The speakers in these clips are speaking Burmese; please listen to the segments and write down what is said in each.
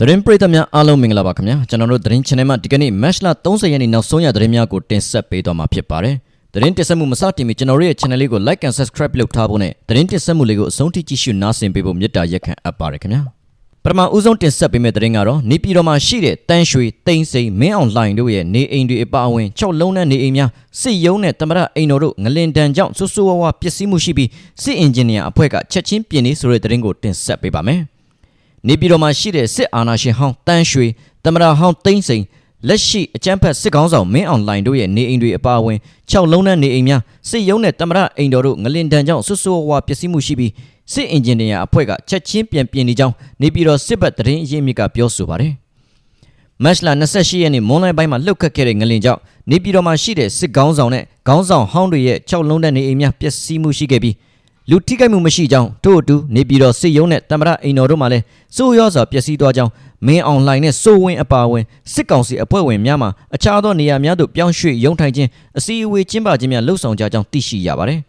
သတင်းပရိသတ်များအားလုံးမင်္ဂလာပါခင်ဗျာကျွန်တော်တို့သတင်း channel မှာဒီကနေ့ match လ30ရက်နေ့နောက်ဆုံးရသတင်းများကိုတင်ဆက်ပေးသွားမှာဖြစ်ပါတယ်သတင်းတင်ဆက်မှုမစတင်မီကျွန်တော်တို့ရဲ့ channel လေးကို like and subscribe လုပ်ထားဖို့နဲ့သတင်းတင်ဆက်မှုလေးကိုအဆုံးထိကြည့်ရှုနားဆင်ပေးဖို့မေတ္တာရက်ခံအပ်ပါတယ်ခင်ဗျာပထမဦးဆုံးတင်ဆက်ပေးမယ့်သတင်းကတော့နေပြည်တော်မှာရှိတဲ့တန်းရွှေတိန်စိန်မင်းအောင်လှိုင်တို့ရဲ့နေအိမ်တွေအပါအဝင်6လုံးနဲ့နေအိမ်များစစ်ရုံးနဲ့တမရအိမ်တော်တို့ငလင်တန်ကြောင့်ဆူဆူဝါဝါပျက်စီးမှုရှိပြီးစစ်အင်ဂျင်နီယာအဖွဲ့ကချက်ချင်းပြင်နေဆိုတဲ့သတင်းကိုတင်ဆက်ပေးပါမယ် နေပြည်တော်မှာရှိတဲ့စစ်အာဏာရှင်ဟောင်းတန်းရွှေတမရဟောင်းတိန်စိန်လက်ရှိအကြမ်းဖက်စစ်ကောင်းဆောင်မင်းအောင်လှိုင်တို့ရဲ့နေအိမ်တွေအပါအဝင်6လုံးနဲ့နေအိမ်များစစ်ရုံးနဲ့တမရအိမ်တော်တို့ငလင်တန်ကြောင့်ဆူဆူဝါဝါပျက်စီးမှုရှိပြီးစစ်အင်ဂျင်နီယာအဖွဲ့ကချက်ချင်းပြန်ပြင်နေကြောင်းနေပြည်တော်စစ်ဘက်သတင်းအရင်းမြစ်ကပြောဆိုပါတယ်မတ်လ28ရက်နေ့မွန်လိုင်းပိုင်းမှာလှုပ်ခတ်ခဲ့တဲ့ငလင်ကြောင့်နေပြည်တော်မှာရှိတဲ့စစ်ကောင်းဆောင်နဲ့ခေါင်းဆောင်ဟောင်းတွေရဲ့6လုံးတဲ့နေအိမ်များပျက်စီးမှုရှိခဲ့ပြီး လူထိခိုက်မှုမရှိကြောင်းထို့အတူနေပြည်တော်စစ်ရုံးနဲ့တမရအိမ်တော်တို့မှလည်းစိုးရောစွာပျက်စီးသွားကြောင်းမင်းအောင်လှိုင်နဲ့စိုးဝင်းအပါအဝင်စစ်ကောင်စီအဖွဲ့ဝင်များမှအခြားသောနေရာများသို့ပြောင်းရွှေ့ရုံထိုင်ခြင်းအစည်းအဝေးကျင်းပခြင်းများလှုပ်ဆောင်ကြကြောင်းသိရှိရပါတယ်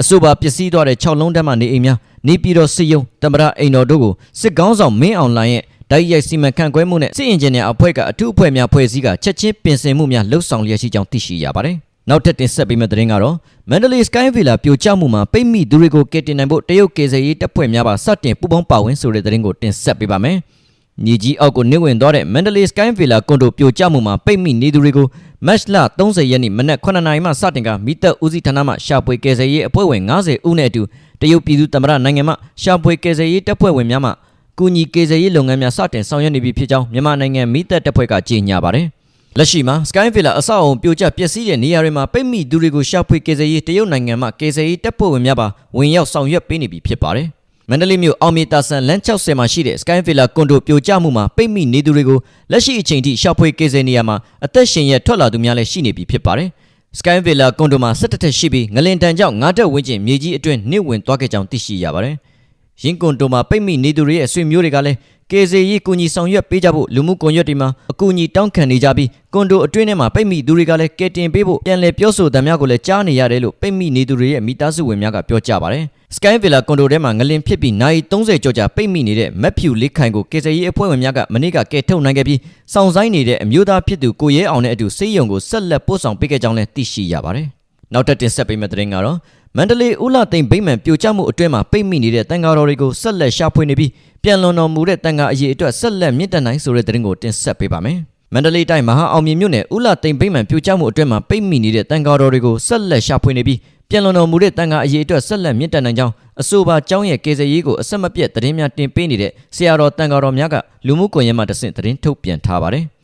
အဆိုပါပျက်စီးသွားတဲ့6လုံးတက်မှနေအိမ်များနေပြည်တော်စစ်ရုံးတမရအိမ်တော်တို့ကိုစစ်ကောင်းဆောင်မင်းအောင်လှိုင်ရဲ့တိုက်ရိုက်စီမံခန့်ခွဲမှုနဲ့စစ်အင်ဂျင်နီယာအဖွဲ့ကအထူးအဖွဲ့များဖွဲ့စည်းကချက်ချင်းပြင်ဆင်မှုများလှုပ်ဆောင်လျက်ရှိကြောင်းသိရှိရပါတယ်။ နောက်ထပ်တင်ဆက်ပေးမယ့်သတင်းကတော့မန္တလေး Sky Villa ပြိုကျမှုမှာပိတ်မိသူတွေကိုကယ်တင်နိုင်ဖို့တရုတ်ကေဇယ်ရေးတပ်ဖွဲ့များပါစတင်ပူးပေါင်းပါဝင်ဆိုတဲ့သတင်းကိုတင်ဆက်ပေးပါမယ်။ညီကြီးအောက်ကိုနှိမ့်ဝင်သွားတဲ့မန္တလေး Sky Villa ကွန်ဒိုပြိုကျမှုမှာပိတ်မိနေသူတွေကိုမတ်လ30ရက်နေ့မနက်9:00နာရီမှစတင်ကမိသက်ဦးစီးဌာနမှရှာဖွေကယ်ဆယ်ရေးအဖွဲ့ဝင်90ဦးနဲ့အတူတရုတ်ပြည်သူ့သမ္မတနိုင်ငံမှရှာဖွေကယ်ဆယ်ရေးတပ်ဖွဲ့ဝင်များမှကူညီကယ်ဆယ်ရေးလုပ်ငန်းများစတင်ဆောင်ရွက်နေပြီဖြစ်ကြောင်းမြန်မာနိုင်ငံမိသက်တပ်ဖွဲ့ကကြေညာပါတယ်။ လက်ရှိမှာ Sky Villa အဆောက်အုံပြိုကျပျက်စီးတဲ့နေရာတွေမှာပိတ်မိသူတွေကိုရှာဖွေကယ်ဆယ်ရေးတရုတ်နိုင်ငံမှကယ်ဆယ်ရေးတပ်ဖွဲ့ဝင်များပါဝင်ရောက်ဆောင်ရွက်ပေးနေပြီဖြစ်ပါတယ်။မန္တလေးမြို့အောင်မြေတာဆန်လမ်း60မှာရှိတဲ့ Sky Villa ကွန်ဒိုပြိုကျမှုမှာပိတ်မိနေသူတွေကိုလက်ရှိအချိန်ထိရှာဖွေကယ်ဆယ်နေရမှာအသက်ရှင်ရထွက်လာသူများလည်းရှိနေပြီဖြစ်ပါတယ်။ Sky Villa ကွန်ဒိုမှာ17ထက်ရှိပြီးငလင်တန်ကြောင့်ငါးတက်ဝင်းကျင်မြေကြီးအတွင်းနှိမ့်ဝင်သွားခဲ့ကြောင်းသိရှိရပါတယ်။ရင်းကွန်ဒိုမှာပိတ်မိနေသူတွေရဲ့အဆွေမျိုးတွေကလည်း ကေဇေရီကူညီဆောင်ရွက်ပေးကြဖို့လူမှုကွန်ရက်တွေမှာအကူအညီတောင်းခံနေကြပြီးကွန်ဒိုအတွင်းထဲမှာပိတ်မိသူတွေကလည်းကယ်တင်ပေးဖို့ပြန်လည်ပြောဆိုသံများကိုလည်းကြားနေရတယ်လို့ပိတ်မိနေသူတွေရဲ့မိသားစုဝင်များကပြောကြပါတယ်။ Sky Villa ကွန်ဒိုထဲမှာငလင်ဖြစ်ပြီးနိုင်30ကျော်ကြာပိတ်မိနေတဲ့မက်ဖြူလေးခိုင်ကိုကေဇေရီအဖွဲ့ဝင်များကမနေ့ကကယ်ထုတ်နိုင်ခဲ့ပြီးစောင့်ဆိုင်နေတဲ့အမျိုးသားဖြစ်သူကိုရဲအောင်နဲ့အတူစေယုံကိုဆက်လက်ပို့ဆောင်ပေးခဲ့ကြောင်းလည်းသိရှိရပါတယ်။နောက်ထပ်တင်ဆက်ပေးမယ့်သတင်းကတော့ မန္တလေးဦးလာသိမ်ဗိမ္မာန်ပြိုကျမှုအတွင်းမှာပိတ်မိနေတဲ့တန်ဃာတော်တွေကိုဆက်လက်ရှာဖွေနေပြီးပြန်လွန်တော်မူတဲ့တန်ဃာအရေးအတွက်ဆက်လက်မြင့်တက်နိုင်ဆိုတဲ့သတင်းကိုတင်ဆက်ပေးပါမယ်။မန္တလေးတိုင်းမဟာအောင်မြင်မြို့နယ်ဦးလာသိမ်ဗိမ္မာန်ပြိုကျမှုအတွင်းမှာပိတ်မိနေတဲ့တန်ဃာတော်တွေကိုဆက်လက်ရှာဖွေနေပြီးပြန်လွန်တော်မူတဲ့တန်ဃာအရေးအတွက်ဆက်လက်မြင့်တက်နိုင်ကြောင်းအဆိုပါကျောင်းရဲ့ကေဇရေးကိုအဆက်မပြတ်သတင်းများတင်ပေးနေတဲ့ဆရာတော်တန်ဃာတော်များကလူမှုကွန်ရက်မှာတဆင့်သတင်းထုတ်ပြန်ထားပါတယ်။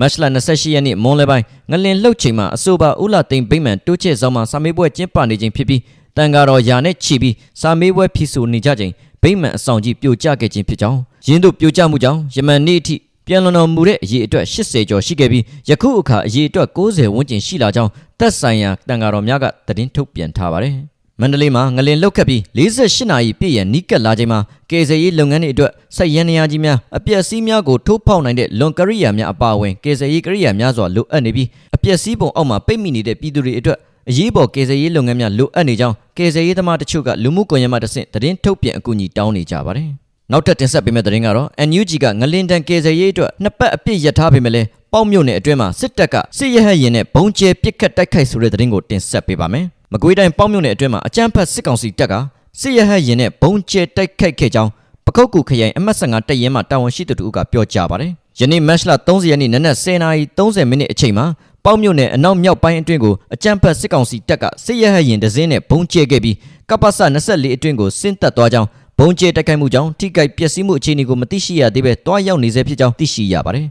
မတ်လ28ရက်နေ့မွန်လယ်ပိုင်းငလင်လှုပ်ချိန်မှာအဆိုပါဦးလာသိမ်ဗိမ္မာန်တိုးချဲ့ဆောင်မှာစာမေးပွဲကျင်းပနေခြင်းဖြစ်ပြီးတန်ဃာတော်ယာနဲ့ချီပြီးစာမေးပွဲဖြေဆိုနေကြချိန်ဗိမ္မာန်အဆောင်ကြီးပြိုကျခဲ့ခြင်းဖြစ်ကြောင်းရင်းတို့ပြိုကျမှုကြောင့်ယမန်နေ့အထိပြန်လွန်တော်မူတဲ့အရေးအတွက်80ကျော်ရှိခဲ့ပြီးယခုအခါအရေးအတွက်90ဝန်းကျင်ရှိလာကြောင်းသက်ဆိုင်ရာတန်ဃာတော်များကသတင်းထုတ်ပြန်ထားပါတယ် မန္တလေးမှာငလင်လှုပ်ခတ်ပြီး48နာရီပြည့်ရန်နီးကပ်လာချိန်မှာကယ်ဆယ်ရေးလုပ်ငန်းတွေအတွက်စိုက်ရန်နေရာကြီးများအပျက်စီးများကိုထိုးဖောက်နိုင်တဲ့လွန်ကရိယာများအပါအဝင်ကယ်ဆယ်ရေးကရိယာများစွာလိုအပ်နေပြီးအပျက်စီးပုံအောက်မှာပိတ်မိနေတဲ့ပြည်သူတွေအတွက်အရေးပေါ်ကယ်ဆယ်ရေးလုပ်ငန်းများလိုအပ်နေကြောင်းကယ်ဆယ်ရေးသမားတချို့ကလူမှုကွန်ရက်မှာတဆင့်သတင်းထုတ်ပြန်အကူအညီတောင်းနေကြပါတယ်။နောက်ထပ်တင်ဆက်ပေးမယ့်သတင်းကတော့ NUG ကငလင်တန်ကယ်ဆယ်ရေးအတွက်နှစ်ပတ်အပြည့်ရထားပေမဲ့လည်းပေါက်မြုပ်နယ်အတွင်းမှာစစ်တပ်ကစစ်ရဟတ်ရင်နဲ့ဘုံကျဲပစ်ခတ်တိုက်ခိုက်ဆိုတဲ့သတင်းကိုတင်ဆက်ပေးပါမယ်။ မကွေးတိုင်းပေါက်မြုပ်နယ်အတွင်းမှာအကြမ်းဖက်စစ်ကောင်စီတပ်ကစစ်ရဟတ်ရင်နဲ့ဘုံကျဲတိုက်ခိုက်ခဲ့ကြောင်းပခုတ်ကူခရိုင်အမှတ်15တပ်ရင်းမှတာဝန်ရှိသူတို့ကပြောကြားပါတယ်။ယနေ့မတ်လ30ရက်နေ့နနက်10:30မိနစ်အချိန်မှာပေါက်မြုပ်နယ်အနောက်မြောက်ပိုင်းအတွင်းကိုအကြမ်းဖက်စစ်ကောင်စီတပ်ကစစ်ရဟတ်ရင်ဒဇင်းနဲ့ဘုံကျဲခဲ့ပြီးကပ္ပစ24အတွင်းကိုဆင်းသက်သွားကြောင်းဘုံကျဲတိုက်ခိုက်မှုကြောင့်ထိခိုက်ပျက်စီးမှုအခြေအနေကိုမသိရှိရသေးပဲတွားရောက်နေစေဖြစ်ကြောင်းသိရှိရပါတယ်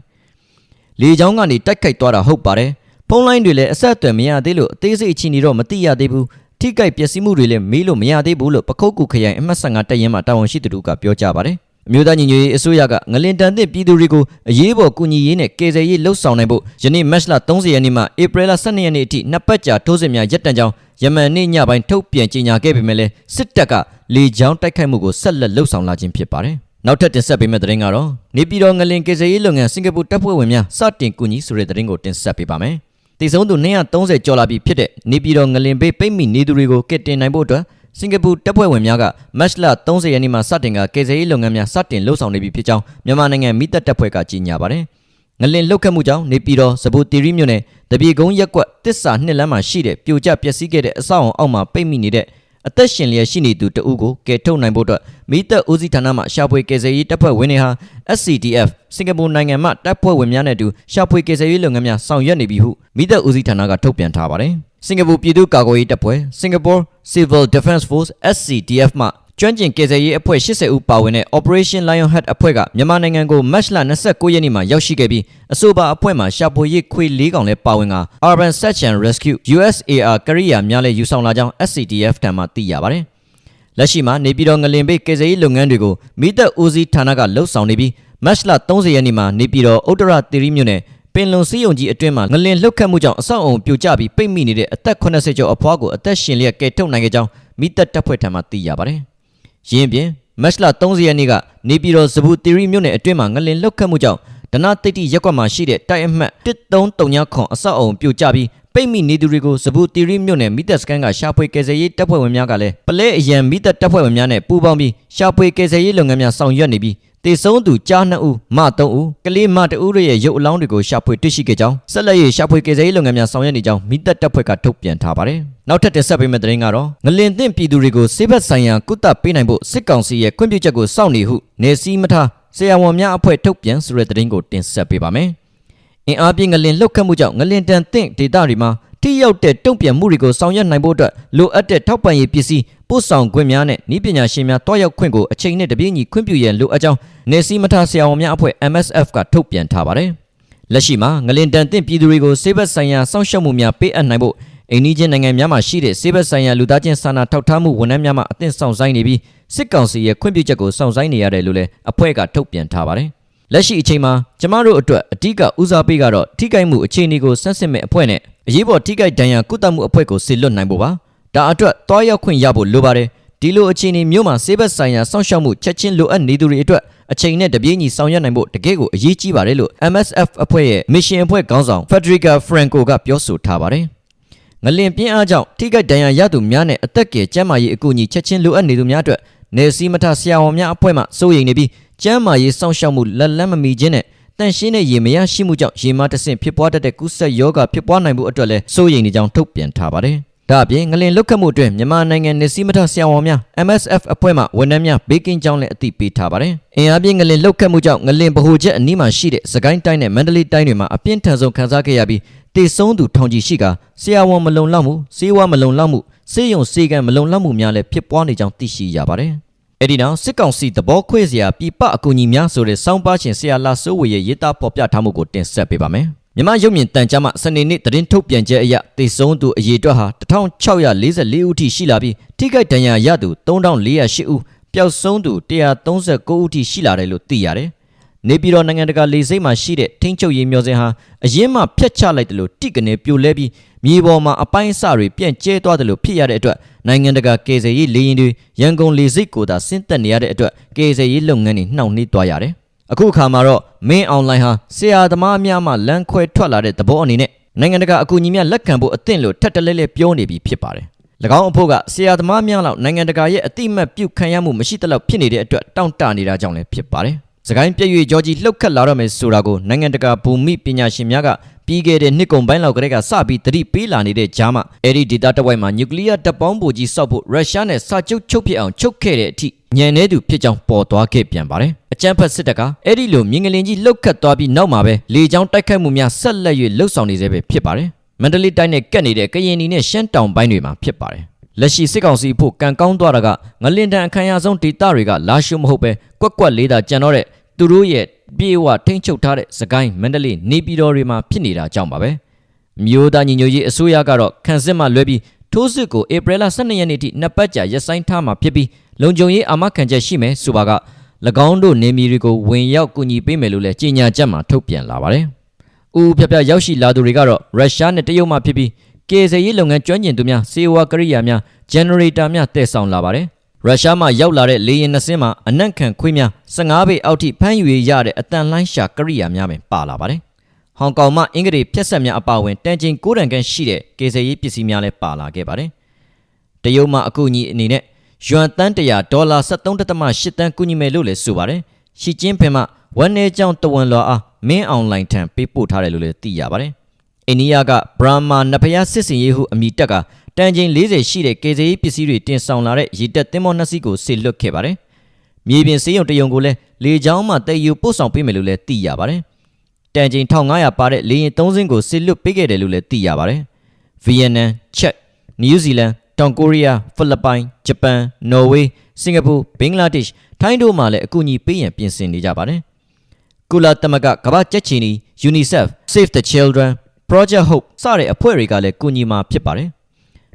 ။လေကြောင်းကနေတိုက်ခိုက်သွားတာဟုတ်ပါတယ်။ ဖုန်းလိုင်းတွေလည်းအဆက်အသွယ်မရသေးလို့အသေးစိတ်အခြေအနေတော့မသိရသေးဘူး။ထိခိုက်ပျက်စီးမှုတွေလည်းမေးလို့မရသေးဘူးလို့ပခုတ်ကူခရိုင်အမှတ်15တပ်ရင်းမှတာဝန်ရှိသူတို့ကပြောကြားပါတယ်။အမျိုးသားညီညွတ်ရေးအစိုးရကငလင်တန်သင့်ပြည်သူတွေကိုအရေးပေါ်ကူညီရေးနဲ့ကယ်ဆယ်ရေးလှုပ်ဆောင်နိုင်ဖို့ယနေ့မတ်လ30ရက်နေ့မှဧပြီလ12ရက်နေ့အထိနှစ်ပတ်ကြာထိုးစစ်များရပ်တန့်ကြောင်းယမန်နေ့ညပိုင်းထုတ်ပြန်ကြေညာခဲ့ပေမဲ့လည်းစစ်တပ်ကလေကြောင်းတိုက်ခိုက်မှုကိုဆက်လက်လှုပ်ဆောင်လာခြင်းဖြစ်ပါတယ်။နောက်ထပ်တင်ဆက်ပေးမယ့်သတင်းကတော့နေပြည်တော်ငလင်ကယ်ဆယ်ရေးလုပ်ငန်းစင်ကာပူတပ်ဖွဲ့ဝင်များစတင်ကူညီဆိုတဲ့သတင်းကိုတင်ဆက်ပေးပါမယ်။ တည်ဆုံးသူ230ကျော်လာပြီဖြစ်တဲ့နေပြည်တော်ငလင်ဘေးပိတ်မိနေသူတွေကိုကယ်တင်နိုင်ဖို့အတွက်စင်ကာပူတပ်ဖွဲ့ဝင်များကမတ်လ30ရက်နေ့မှာစတင်ကကေဇေးလုပ်ငန်းများစတင်လှုပ်ဆောင်နေပြီဖြစ်ကြောင်းမြန်မာနိုင်ငံမိသက်တပ်ဖွဲ့ကကြေညာပါတယ်။ငလင်လှုပ်ခတ်မှုကြောင့်နေပြည်တော်စပူတီရီမြို့နယ်တပြေကုန်းရက်ကွက်တစ္ဆာနှစ်လမ်းမှာရှိတဲ့ပြိုကျပျက်စီးခဲ့တဲ့အဆောက်အုံအောက်မှာပိတ်မိနေတဲ့ အသက်ရှင်လျက်ရှိနေသူတဦးကိုကယ်ထုတ်နိုင်ဖို့အတွက်မိသက်ဦးစီးဌာနမှရှာဖွေကယ်ဆယ်ရေးတပ်ဖွဲ့ဝင်တွေဟာ SCDF စင်ကာပူနိုင်ငံမှတပ်ဖွဲ့ဝင်များနဲ့အတူရှာဖွေကယ်ဆယ်ရေးလုပ်ငန်းများဆောင်ရွက်နေပြီဟုမိသက်ဦးစီးဌာနကထုတ်ပြန်ထားပါတယ်။စင်ကာပူပြည်သူ့ကာကွယ်ရေးတပ်ဖွဲ့ Singapore Civil Defence Force SCDF မှ ကျွမ်းကျင်ကယ်ဆယ်ရေးအဖွဲ့80ဦးပါဝင်တဲ့ Operation Lionhead အဖွဲ့ကမြန်မာနိုင်ငံကိုမတ်လ29ရက်နေ့မှာရောက်ရှိခဲ့ပြီးအဆိုပါအဖွဲ့မှာရှာဖွေရေးခွေ၄កောင်လည်းပါဝင်က Urban Search and Rescue USAR ကရိယာများလည်းယူဆောင်လာကြောင်း SCDF ထံမှသိရပါတယ်။လက်ရှိမှာနေပြည်တော်ငလင်ဘေးကယ်ဆယ်ရေးလုပ်ငန်းတွေကိုမိသက်ဦးစီးဌာနကလှုပ်ဆောင်နေပြီးမတ်လ30ရက်နေ့မှာနေပြည်တော်ဥတ္တရသီရိမြို့နယ်ပင်လုံစည်းရုံကြီးအတွင်းမှာငလင်လှုပ်ခတ်မှုကြောင့်အဆောက်အုံပြိုကျပြီးပိတ်မိနေတဲ့အသက်80ကျော်အဖွားကိုအသက်ရှင်လျက်ကယ်ထုတ်နိုင်ခဲ့ကြောင်းမိသက်တပ်ဖွဲ့ထံမှသိရပါတယ်။ ရင်းပြင်မတ်လ30ရက်နေ့ကနေပြည်တော်စပူတီရီမြို့နယ်အတွင်းမှာငလင်လှုပ်ခတ်မှုကြောင့်ဒနာတိတ်တိရက်ကွက်မှာရှိတဲ့တိုက်အမှတ်1339ခွန်အဆောက်အုံပြိုကျပြီး ပိတ်မိနေသူတွေကိုစပူတီရီမြို့နယ်မိသက်စကန်ကရှာဖွေကယ်ဆယ်ရေးတပ်ဖွဲ့ဝင်များကလည်းပလဲအရန်မိသက်တပ်ဖွဲ့ဝင်များနဲ့ပူးပေါင်းပြီးရှာဖွေကယ်ဆယ်ရေးလုပ်ငန်းများဆောင်ရွက်နေပြီးတေဆုံးသူကြား2ဦးမ3ဦးကလေးမ2ဦးရဲ့ရုပ်အလောင်းတွေကိုရှာဖွေတွေ့ရှိခဲ့ကြောင်းဆက်လက်၍ရှာဖွေကယ်ဆယ်ရေးလုပ်ငန်းများဆောင်ရွက်နေကြောင်းမိသက်တပ်ဖွဲ့ကထုတ်ပြန်ထားပါတယ်။နောက်ထပ်တင်ဆက်ပေးမယ့်သတင်းကတော့ငလင်သင့်ပြည်သူတွေကိုစေဘက်ဆိုင်ရာကုသပေးနိုင်ဖို့စစ်ကောင်စီရဲ့ခွင့်ပြုချက်ကိုစောင့်နေဟုနေစည်းမထားဆရာဝန်များအဖွဲ့ထုတ်ပြန်ဆိုတဲ့သတင်းကိုတင်ဆက်ပေးပါမယ်။ အင်အားပြင်းငလင်လှုပ်ခတ်မှုကြောင့်ငလင်တန်သင့်ဒေသတွေမှာထိရောက်တဲ့တုံ့ပြန်မှုတွေကိုဆောင်ရွက်နိုင်ဖို့အတွက်လိုအပ်တဲ့ထောက်ပံ့ရေးပစ္စည်းပို့ဆောင်ခွင့်များနဲ့ဤပညာရှင်များတွားရောက်ခွင့်ကိုအချိန်နဲ့တပြေးညီခွင့်ပြုရန်လိုအပ်ကြောင်းနေစီမထဆရာဝန်များအဖွဲ့ MSF ကထုတ်ပြန်ထားပါတယ်။လက်ရှိမှာငလင်တန်တင့်ပြည်သူတွေကိုစေဘက်ဆိုင်ရာစောင့်ရှောက်မှုများပေးအပ်နိုင်ဖို့အိန္ဒိချင်းနိုင်ငံများမှာရှိတဲ့စေဘက်ဆိုင်ရာလူသားချင်းစာနာထောက်ထားမှုဝန်ထမ်းများမှအသင့်ဆောင်ဆိုင်နေပြီးစစ်ကောင်စီရဲ့ခွင့်ပြုချက်ကိုစောင့်ဆိုင်နေရတယ်လို့လည်းအဖွဲ့ကထုတ်ပြန်ထားပါတယ်။ လက်ရှိအချိန်မှာကျမတို့အတွက်အ धिक ဦးစားပေးကတော့ထိခိုက်မှုအခြေအနေကိုဆန်းစစ်မဲ့အဖွဲ့နဲ့အရေးပေါ်ထိခိုက်ဒဏ်ရာကုသမှုအဖွဲ့ကိုဆေလွတ်နိုင်ဖို့ပါဒါအတွက်တွားရောက်ခွင့်ရဖို့လိုပါတယ်ဒီလိုအခြေအနေမျိုးမှာဆေးဘက်ဆိုင်ရာစောင့်ရှောက်မှုချက်ချင်းလိုအပ်နေသူတွေအတွက်အချိန်နဲ့တပြေးညီဆောင်ရွက်နိုင်ဖို့တကယ့်ကိုအရေးကြီးပါတယ်လို့ MSF အဖွဲ့ရဲ့ mission အဖွဲ့ခေါင်းဆောင် Federica Franco ကပြောဆိုထားပါတယ်ငလင်ပြင်းအားကြောင့်ထိခိုက်ဒဏ်ရာရသူများနဲ့အသက်ငယ်ကျန်းမာရေးအကူအညီချက်ချင်းလိုအပ်နေသူများအတွက်နေစီမထဆရာဝန်များအဖွဲ့မှစိုးရိမ်နေပြီး ကျန်းမာရေးစောင့်ရှောက်မှုလက်လန်းမမီခြင်းနဲ့တန်ရှင်းတဲ့ရေမရရှိမှုကြောင့်ရေမတဆင့်ဖြစ်ပွားတတ်တဲ့ကူးစက်ရောဂါဖြစ်ပွားနိုင်မှုအတွက်လည်းစိုးရိမ်နေကြောင်းထုတ်ပြန်ထားပါတယ်။ဒါအပြင်ငလင်လုတ်ခတ်မှုအတွင်းမြန်မာနိုင်ငံနေစီမထဆရာဝန်များ MSF အဖွဲ့မှဝန်ထမ်းများဘေးကင်းကြောင်းလည်းအသိပေးထားပါတယ်။အင်အားပြင်းငလင်လုတ်ခတ်မှုကြောင့်ငလင်ဗဟိုချက်အနီးမှာရှိတဲ့စကိုင်းတိုင်းနဲ့မန္တလေးတိုင်းတွေမှာအပြင်းထန်ဆုံးခံစားခဲ့ရပြီးတေဆုံးသူထောင်ချီရှိကဆရာဝန်မလုံလောက်မှုစေဝါမလုံလောက်မှုစေယုံစေကံမလုံလောက်မှုများလည်းဖြစ်ပွားနေကြောင်းသိရှိရပါတယ်။ အဲ့ဒီနောက်စစ်ကောင်စီသဘောခွေစရာပြပအကူအညီများဆိုတဲ့စောင်းပါရှင်ဆရာလာစိုးဝေရဲ့ရေးသားဖော်ပြထားမှုကိုတင်ဆက်ပေးပါမယ်။မြမရုပ်မြင်တန်ကြားမှစနေနေ့သတင်းထုတ်ပြန်ချက်အရတေဆုံးသူအရေအတွက်ဟာ1644ဦးထိရှိလာပြီးထိခိုက်ဒဏ်ရာရသူ3408ဦးပျောက်ဆုံးသူ139ဦးထိရှိလာတယ်လို့သိရတယ်။ နေပြည်တော်နိုင်ငံတကာလေဆိပ်မှာရှိတဲ့ထင်းချုပ်ရေးမျိုးစင်ဟာအရင်မှဖျက်ချလိုက်တယ်လို့တိကနေပြိုလဲပြီးမြေပေါ်မှာအပိုင်းအစတွေပြန့်ကျဲသွားတယ်လို့ဖြစ်ရတဲ့အတွက်နိုင်ငံတကာကယ်ဆယ်ရေးလေယာဉ်တွေရန်ကုန်လေဆိပ်ကိုသာဆင်းသက်နေရတဲ့အတွက်ကယ်ဆယ်ရေးလုပ်ငန်းတွေနှောင့်နှေးသွားရတယ်။အခုအခါမှာတော့မင်းအွန်လိုင်းဟာဆရာသမားများမှလမ်းခွဲထွက်လာတဲ့သဘောအနေနဲ့နိုင်ငံတကာအကူအညီများလက်ခံဖို့အသင့်လို့ထပ်တလဲလဲပြောနေပြီဖြစ်ပါတယ်။၎င်းအဖို့ကဆရာသမားများလောက်နိုင်ငံတကာရဲ့အတိမတ်ပြုခံရမှုမရှိတဲ့လောက်ဖြစ်နေတဲ့အတွက်တောင့်တနေတာကြောင့်လည်းဖြစ်ပါတယ်။ စကိုင်းပြည့်ရွေကြောကြီးလှုပ်ခတ်လာတော့မယ်ဆိုတာကိုနိုင်ငံတကာဘူမိပညာရှင်များကပြီးခဲ့တဲ့နှစ်ကုန်ပိုင်းလောက်ကတည်းကစပြီးတတိပေးလာနေတဲ့ဂျာမအဲ့ဒီဒေတာတဝိုက်မှာနျူကလ িয়ার တပ်ပေါင်းဗိုလ်ကြီးစောက်ဖို့ရုရှားနဲ့စာချုပ်ချုပ်ဖြစ်အောင်ချုပ်ခဲ့တဲ့အထိညံနေသူဖြစ်ကြောင်းပေါ်သွားခဲ့ပြန်ပါတယ်အကြမ်းဖက်စစ်တပ်ကအဲ့ဒီလိုမြင်းကလင်ကြီးလှုပ်ခတ်သွားပြီးနောက်မှာပဲလေကြောင်းတိုက်ခိုက်မှုများဆက်လက်၍လှုပ်ဆောင်နေစေပဲဖြစ်ပါတယ်မန္တလေးတိုင်းနဲ့ကပ်နေတဲ့ကရင်နီနဲ့ရှမ်းတောင်ပိုင်းတွေမှာဖြစ်ပါတယ် လက်ရှိစစ်ကောင်စီဖို့ကံကောင်းသွားတာကငလင်တန်အခမ်းအနားဆုံးဒေတာတွေကလာရှုမဟုတ်ပဲကွက်ကွက်လေးတာကြံတော့တဲ့သူတို့ရဲ့ပြေဝထိမ့်ချုပ်ထားတဲ့စကိုင်းမန္တလေးနေပြည်တော်တွေမှာဖြစ်နေတာကြောင့်ပါပဲမြို့သားညီညွတ်ရေးအစိုးရကတော့ခန့်စစ်မှလွဲပြီးထိုးစစ်ကိုဧပြီလ12ရက်နေ့ထိနှစ်ပတ်ကြာရပ်ဆိုင်းထားမှာဖြစ်ပြီးလုံခြုံရေးအာမခံချက်ရှိမယ်ဆိုပါက၎င်းတို့နေပြည်တော်ကိုဝင်ရောက်ကူညီပေးမယ်လို့လည်းကြေညာချက်မှာထုတ်ပြန်လာပါတယ်။ဦးဖြပြရောက်ရှိလာသူတွေကတော့ရုရှားနဲ့တရုတ်မှဖြစ်ပြီး ကေဇေရေးလုပ်ငန်းကျွမ်းကျင်သူများစေဝါကရိယာများဂျန်နရေတာများတည်ဆောင်လာပါတယ်ရုရှားမှရောက်လာတဲ့လေယာဉ်နှစ်စင်းမှာအနက်ခံခွေးများ15ပေအောက်ထိဖမ်းယူရတဲ့အတန်လိုင်းရှာကရိယာများပင်ပါလာပါတယ်။ဟောင်ကောင်မှအင်္ဂလိပ်ဖြက်ဆက်များအပါအဝင်တန်ချိန်9တန်ခန့်ရှိတဲ့ကေဆယ်ရေးပစ္စည်းများလည်းပါလာခဲ့ပါတယ်။တတရုတ်မှအကူအညီအနေနဲ့ယွမ်တန်း100ဒေါ်လာ73.8တန်းကူညီမယ်လို့လည်းဆိုပါတယ်ရှီကျင်းဖင်မှဝန်내ကြောင့်တဝန်လော်အားမင်းအွန်လိုင်းထံပေးပို့ထားတယ်လို့လည်းသိရပါတယ် အိန္ဒိယကဘရာမာနဖယားစစ်စင်ရေးဟုအမည်တက်ကတန်ချိန်40ရှိတဲ့ကေဇေးပစ္စည်းတွေတင်ဆောင်လာတဲ့ရေတပ်သင်းမောနှစ်စီးကိုဆေလွတ်ခဲ့ပါတယ်မြေပြင်စေးရုံတရုံကိုလည်းလေကြောင်းမှတည်ယူပို့ဆောင်ပေးမယ်လို့လည်းသိရပါတယ်တန်ချိန်1500ပါတဲ့လေယာဉ်3စင်းကိုဆေလွတ်ပေးခဲ့တယ်လို့လည်းသိရပါတယ်ဗီယက်နမ်ချက်နယူးဇီလန်တောင်ကိုရီးယားဖိလစ်ပိုင်ဂျပန်နော်ဝေးစင်ကာပူဘင်္ဂလားဒေ့ရှ်ထိုင်းတို့မှလည်းအကူအညီပေးရန်ပြင်ဆင်နေကြပါတယ်ကုလသမဂ္ဂကမ္ဘာကြက်ချီနီ UNICEF Save the Children Project Hope စတဲ့အဖွဲ့တွေကလည်းကူညီမှာဖြစ်ပါတယ်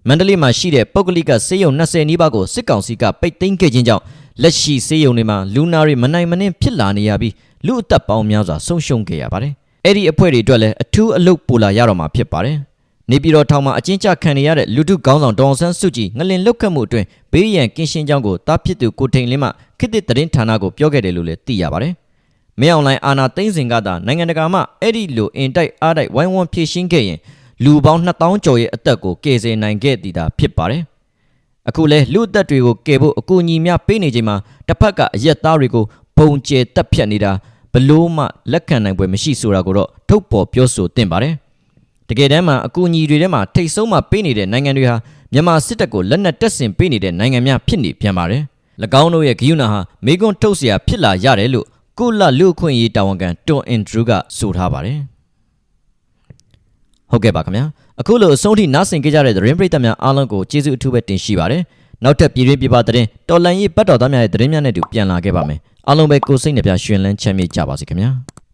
မန္တလေးမှာရှိတဲ့ပုဂ္ဂလိကစေယုံ20နီးပါးကိုစစ်ကောင်စီကပိတ်သိမ်းခဲ့ခြင်းကြောင့်လက်ရှိစေယုံတွေမှာလူနာတွေမနိုင်မနှင်းဖြစ်လာနေရပြီးလူအသက်ပေါင်းများစွာဆုံးရှုံးခဲ့ရပါတယ်အဲ့ဒီအဖွဲ့တွေအတွက်လည်းအထူးအလုပ်ပူလာရတော့မှာဖြစ်ပါတယ်နေပြည်တော်ထောင်မှာအကျဉ်းချခံနေရတဲ့လူထုခေါင်းဆောင်ဒေါအောင်ဆန်းစုကြည်ငလင်လုတ်ခတ်မှုအတွင်းဘေးရန်ကင်းရှင်းကြောင်းကိုတားဖြစ်သူကိုထိန်လင်းမှခေတ်သစ်သတင်းဌာနကိုပြောခဲ့တယ်လို့လည်းသိရပါတယ်။ မင်းအောင်လိုင်းအာနာသိန်းစင်ကသာနိုင်ငံတကာမှအဲ့ဒီလိုအင်တိုက်အားတိုက်ဝိုင်းဝန်းဖြည့်ရှင်းခဲ့ရင်လူပေါင်း2000ကျော်ရဲ့အသက်ကိုကယ်ဆယ်နိုင်ခဲ့တည်တာဖြစ်ပါတယ်။အခုလဲလူအသက်တွေကိုကယ်ဖို့အကူအညီများပေးနေချိန်မှာတစ်ဖက်ကအရက်သားတွေကိုဘုံကျဲတက်ဖြတ်နေတာဘလို့မှလက်ခံနိုင်ပွဲမရှိဆိုတာကိုတော့ထုတ်ပေါ်ပြောဆိုတင်ပါတယ်။ တကယ်တမ်းမှာအကူအညီတွေထဲမှာထိတ်ဆုံးမှပေးနေတဲ့နိုင်ငံတွေဟာမြန်မာစစ်တပ်ကိုလက်နက်တက်ဆင်ပေးနေတဲ့နိုင်ငံများဖြစ်နေပြန်ပါတယ်။၎င်းတို့ရဲ့ဂိယူနာဟာမေကွန်းထုတ်เสียဖြစ်လာရတယ်လို့ ကုလလူအခွင့်အရေးတာဝန်ခံတွန်အင်ဒရူးကဆိုထားပါတယ်။ဟုတ်ကဲ့ပါခင်ဗျာ။အခုလိုအဆုံးထိနားဆင်ကြကြတဲ့သတင်းပရိသတ်များအားလုံးကိုကျေးဇူးအထူးပဲတင်ရှိပါတယ်။နောက်ထပ်ပြည်တွင်းပြည်ပသတင်းတော်လန်ရေးပတ်တော်သားများရဲ့သတင်းများနဲ့တူပြန်လာခဲ့ပါမယ်။အားလုံးပဲကိုယ်စိတ်နှပြရှင်လန်းချမ်းမြေ့ကြပါစေခင်ဗျာ။